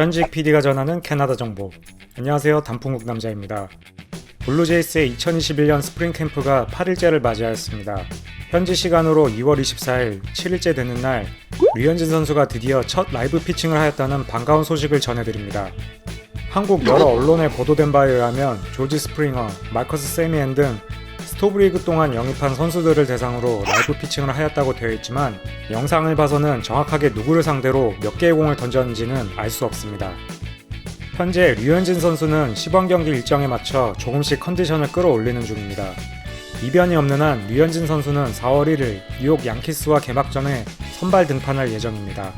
현직 PD가 전하는 캐나다 정보. 안녕하세요. 단풍국 남자입니다. 블루제이스의 2021년 스프링 캠프가 8일째를 맞이하였습니다. 현지 시간으로 2월 24일 7일째 되는 날 류현진 선수가 드디어 첫 라이브 피칭을 하였다는 반가운 소식을 전해드립니다. 한국 여러 언론에 보도된 바에 의하면 조지 스프링어, 마커스 세미엔 등 스토브리그 동안 영입한 선수들을 대상으로 라이브 피칭을 하였다고 되어 있지만 영상을 봐서는 정확하게 누구를 상대로 몇 개의 공을 던졌는지는 알 수 없습니다. 현재 류현진 선수는 시범 경기 일정에 맞춰 조금씩 컨디션을 끌어올리는 중입니다. 이변이 없는 한 류현진 선수는 4월 1일 뉴욕 양키스와 개막전에 선발 등판할 예정입니다.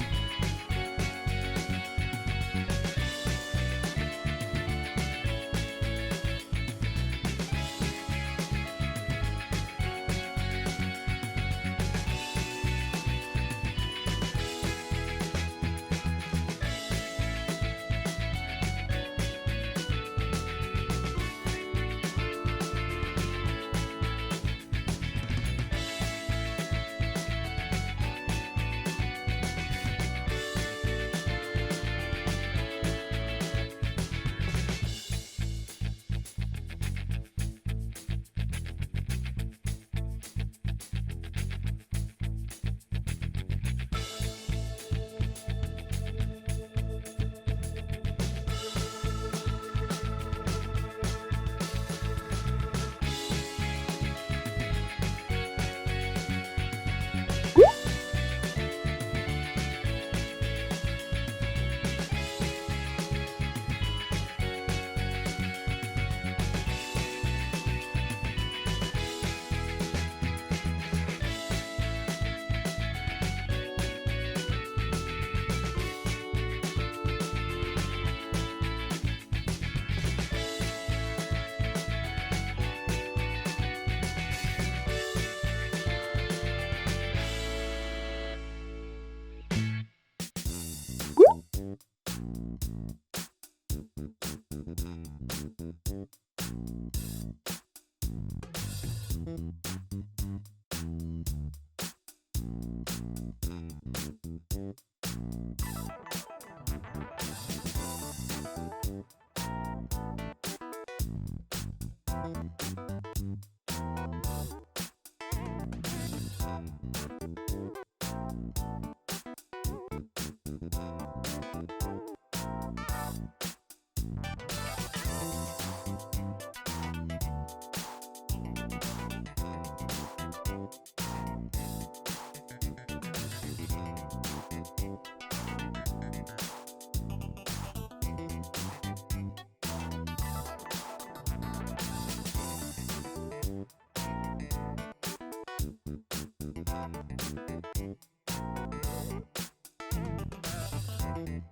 Música